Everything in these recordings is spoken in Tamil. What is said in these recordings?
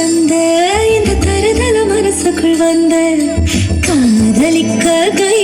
தந்த இந்த தருதல மனசுக்குள் வந்த காதலிக்க கை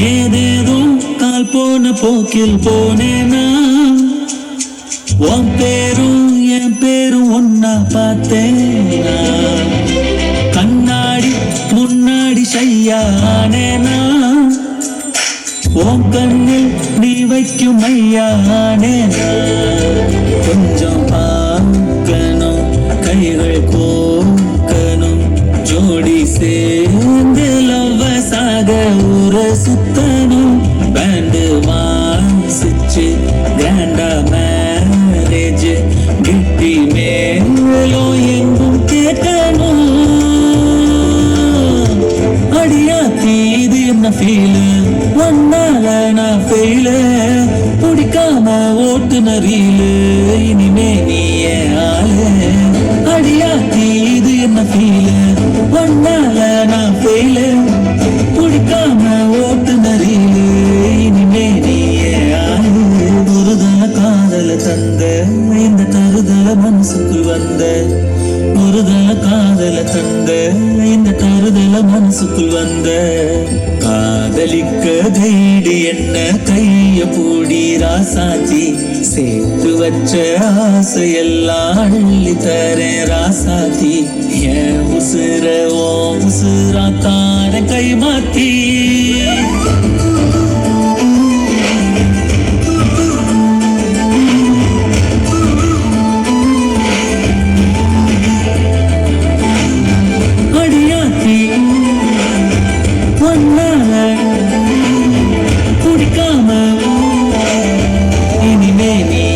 ஏதேதோ கால் போன போக்கில் போனேனா உன் பேரும் என் பேரும் ஒன்னா பார்த்தேனா கண்ணாடி முன்னாடி செய்யானேனா உன் கண்ணில் நீ வைக்கும் ஐயானேனா கொஞ்சம் பார்க்கணும் கைகள் கோக்கணும் ஜோடி சே சுத்தணும். பேண்டு வாசிச்சு கிராண்டா மேரேஜ் கிட்டி மேலோ எங்கும் கேட்கணும் அடியாத்தி இது என்ன ஃபீலு ஒன்னால நான் ஃபெயிலு பிடிக்காம ஓட்டுன இனிமே நீ இந்த தருதல மனசுக்குள் வந்த காதலிக்க கைடு என்ன கைய பூடி ராசாஜி சேர்த்து வச்ச ஆசையெல்லாம் அள்ளி தரேன் ராசாஜி என் உசுர ஓ உசுரா தார கை மாத்தி? Ven